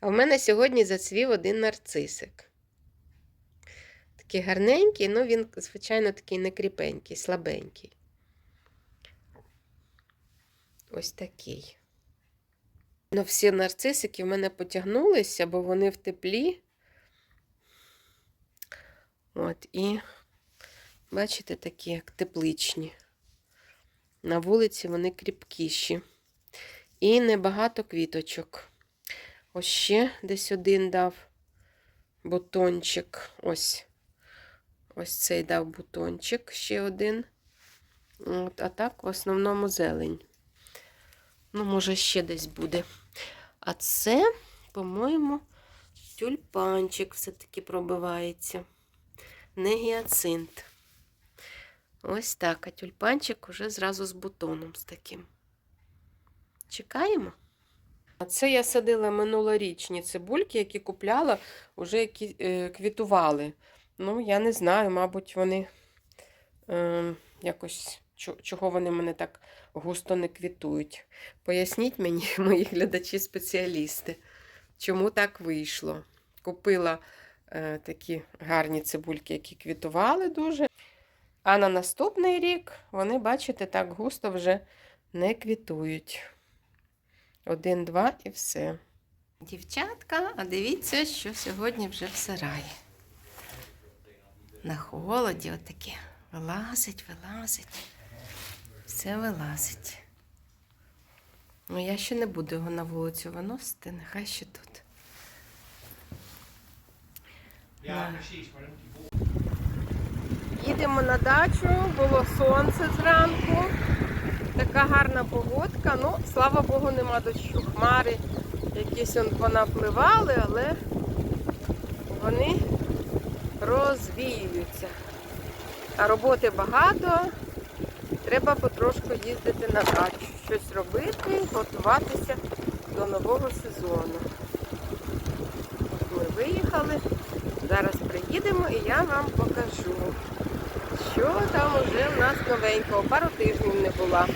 А в мене сьогодні зацвів один нарцисик. Такий гарненький, ну він, звичайно, такий не кріпенький, слабенький. Ось такий. Ну, всі нарцисики в мене потягнулися, бо вони в теплі. От, і, бачите, такі, як тепличні. На вулиці вони кріпкіші. І небагато квіточок. Ось ще десь один дав бутончик. Ось. Ось цей дав бутончик, ще один. От, а так, в основному зелень. Ну, може, ще десь буде. А це, по-моєму, тюльпанчик все-таки пробивається. Не гіацинт. Ось так. А тюльпанчик уже зразу з бутоном з таким. Чекаємо. Це я садила минулорічні цибульки, які купляла, вже які е, квітували. Ну, я не знаю, мабуть, вони е, якось чого вони мене так густо не квітують. Поясніть мені, мої глядачі-спеціалісти, чому так вийшло. Купила е, такі гарні цибульки, які квітували дуже. А на наступний рік вони, бачите, так густо вже не квітують. Один, два і все. Дівчатка, а дивіться, що сьогодні вже в сараї. На холоді отаке. Вилазить, вилазить. Все вилазить. Ну, я ще не буду його на вулицю виносити, нехай ще тут. Bol- Їдемо на дачу, було сонце зранку. Така гарна погодка. Ну, слава Богу, нема дощу. Хмари якісь он понапливали, але вони розвіюються. А роботи багато. Треба потрошку їздити на дачу, щось робити, готуватися до нового сезону. Ми виїхали. Зараз приїдемо і я вам покажу, що там уже в нас новенького. Пару тижнів не була.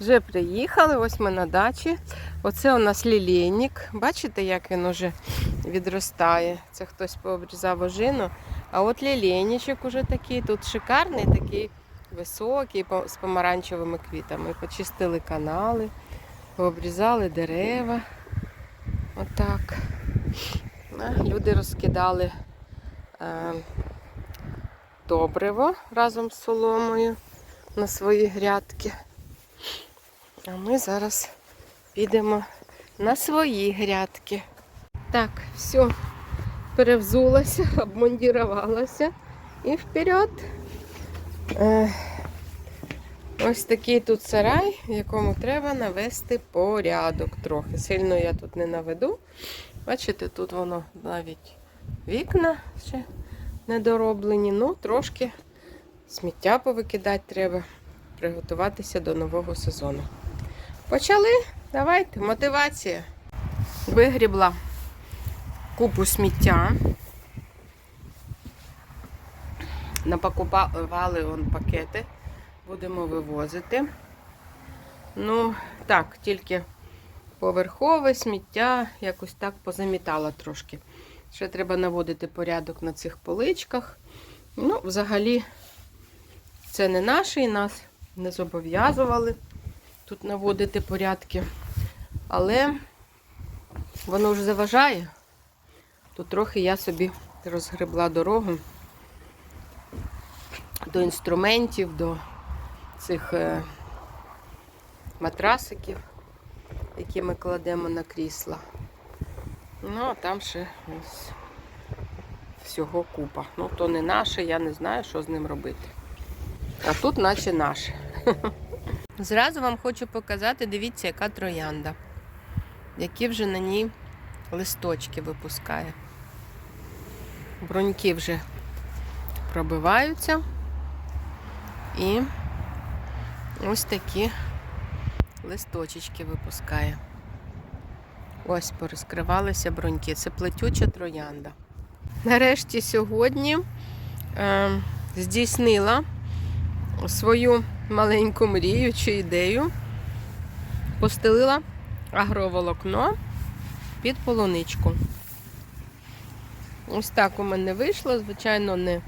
Вже приїхали, ось ми на дачі. Оце у нас лілейник. Бачите, як він уже відростає. Це хтось пообрізав ожину. А от лілейничок уже такий, тут шикарний, такий високий, з помаранчевими квітами. Почистили канали, пообрізали дерева. Отак. Люди розкидали добриво разом з соломою на свої грядки. А ми зараз підемо на свої грядки. Так, все, перевзулася, обмундірувалася і вперед. Е, ось такий тут сарай, в якому треба навести порядок трохи. Сильно я тут не наведу. Бачите, тут воно навіть вікна ще недороблені, ну трошки сміття повикидати треба, приготуватися до нового сезону. Почали? Давайте, мотивація. Вигрібла купу сміття. Напакували вон пакети, будемо вивозити. Ну, так, тільки поверхове сміття, якось так позамітала трошки. Ще треба наводити порядок на цих поличках. Ну, взагалі, це не наше, і нас не зобов'язували тут наводити порядки. Але воно вже заважає. Тут трохи я собі розгребла дорогу до інструментів, до цих е, матрасиків, які ми кладемо на крісла. Ну, а там ще ось всього купа. Ну, то не наше, я не знаю, що з ним робити. А тут наче наше. Зразу вам хочу показати, дивіться, яка троянда. Які вже на ній листочки випускає. Бруньки вже пробиваються. І ось такі листочечки випускає. Ось порозкривалися бруньки. Це плетюча троянда. Нарешті сьогодні е, здійснила свою маленьку мрію чи ідею. Постелила агроволокно під полуничку. Ось так у мене вийшло, звичайно, не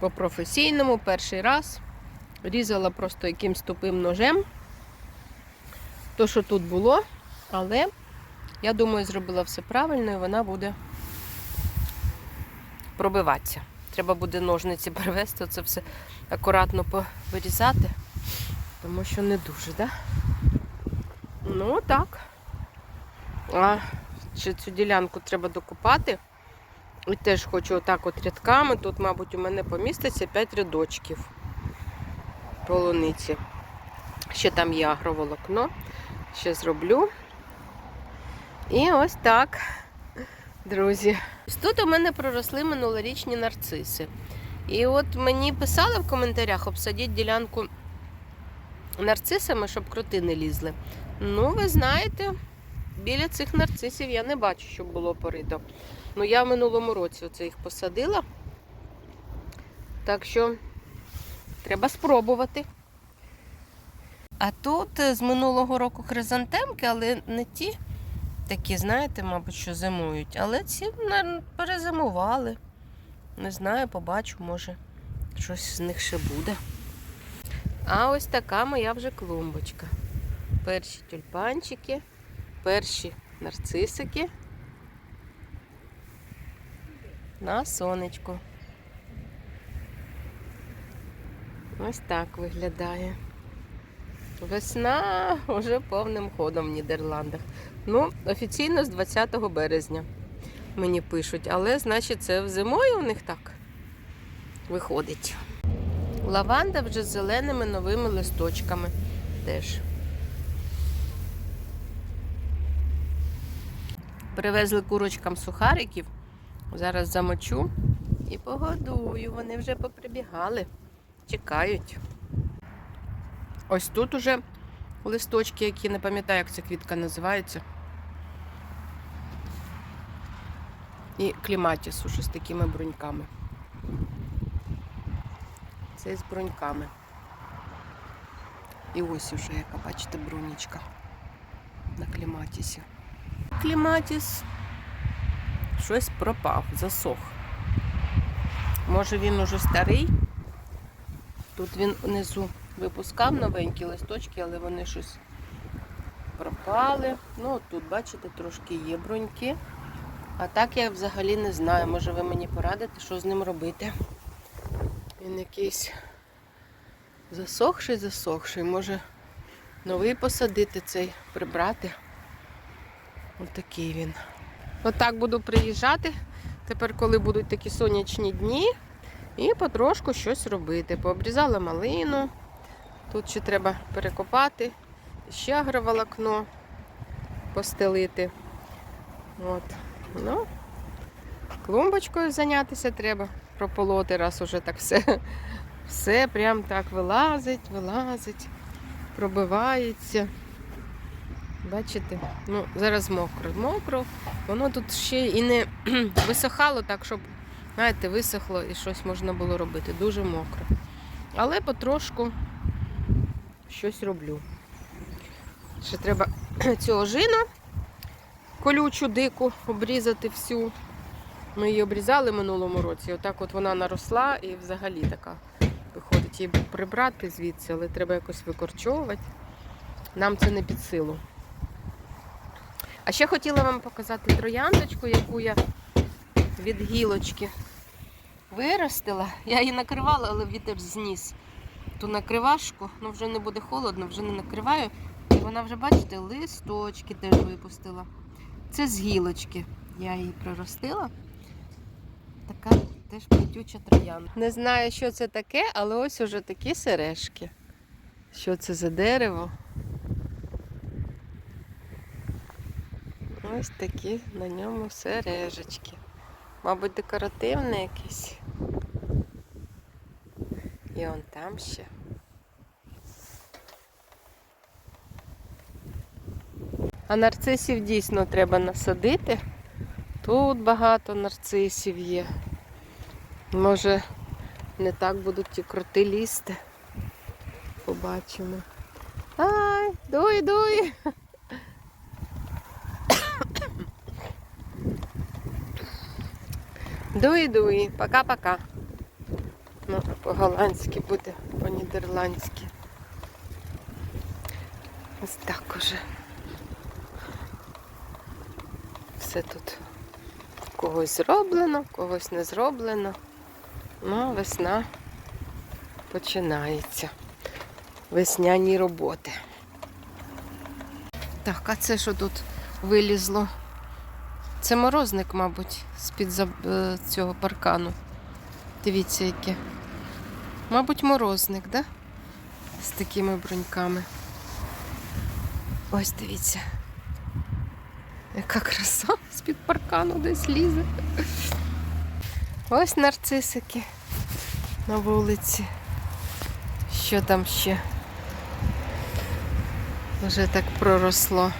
по-професійному, перший раз. Різала просто якимсь тупим ножем. То, що тут було, але я думаю, зробила все правильно і вона буде пробиватися. Треба буде ножниці привезти, це все акуратно вирізати, тому що не дуже, да? Ну, так. А ще цю ділянку треба докупати. І теж хочу отак от рядками. Тут, мабуть, у мене поміститься 5 рядочків полуниці. Ще там є агроволокно. Ще зроблю. І ось так, друзі. Тут у мене проросли минулорічні нарциси. І от мені писали в коментарях обсадіть ділянку нарцисами, щоб кроти не лізли. Ну, ви знаєте, біля цих нарцисів я не бачу, щоб було порито. Ну, я в минулому році оце їх посадила. Так що треба спробувати. А тут е, з минулого року хризантемки, але не ті такі, знаєте, мабуть, що зимують. Але ці наверно, перезимували. Не знаю, побачу, може щось з них ще буде. А ось така моя вже клумбочка. Перші тюльпанчики, перші нарцисики. На сонечку. Ось так виглядає. Весна вже повним ходом в Нідерландах. Ну, офіційно з 20 березня мені пишуть, але значить це зимою у них так виходить. Лаванда вже з зеленими новими листочками теж. Привезли курочкам сухариків. Зараз замочу і погодую. Вони вже поприбігали, чекають. Ось тут уже листочки, які не пам'ятаю, як ця квітка називається. І кліматіс уже з такими бруньками. Це з бруньками. І ось уже, яка, бачите, брунічка на кліматісі. Кліматіс щось пропав, засох. Може він уже старий. Тут він внизу випускав новенькі листочки, але вони щось пропали. Ну, тут, бачите, трошки є бруньки. А так я взагалі не знаю. Може ви мені порадите, що з ним робити. Він якийсь засохший, засохший. Може новий посадити цей, прибрати. Ось такий він. Отак буду приїжджати. Тепер, коли будуть такі сонячні дні, і потрошку щось робити. Пообрізала малину. Тут ще треба перекопати, ще агроволокно постелити. От. Ну, клумбочкою зайнятися треба, прополоти, раз уже так все. Все прям так вилазить, вилазить, пробивається. Бачите? Ну, зараз мокро. Мокро. Воно тут ще і не висохало так, щоб, знаєте, висохло і щось можна було робити. Дуже мокро. Але потрошку щось роблю. Ще треба цю ожину колючу дику обрізати всю. Ми її обрізали минулому році. Отак от вона наросла і взагалі така виходить її прибрати звідси, але треба якось викорчовувати. Нам це не під силу. А ще хотіла вам показати трояндочку, яку я від гілочки виростила. Я її накривала, але вітер зніс ту накривашку. Ну вже не буде холодно, вже не накриваю. І вона вже, бачите, листочки теж випустила. Це з гілочки. Я її проростила. Така теж плетюча троянда. Не знаю, що це таке, але ось уже такі сережки. Що це за дерево? Ось такі на ньому сережечки. Мабуть, декоративне якесь. І он там ще. А нарцисів дійсно треба насадити. Тут багато нарцисів є. Може не так будуть і крути лісти. Побачимо. Ай, дуй, дуй! дуй, дуй, пока-пока. Ну, по-голландськи буде, по-нідерландськи. Ось так уже. Все тут когось зроблено, когось не зроблено. Ну, весна починається. Весняні роботи. Так, а це що тут вилізло? Це морозник, мабуть, з-під е, цього паркану. Дивіться, яке. Мабуть, морозник, да? З такими бруньками. Ось дивіться. Яка краса з-під паркану десь лізе. Ось нарцисики на вулиці. Що там ще? Вже так проросло.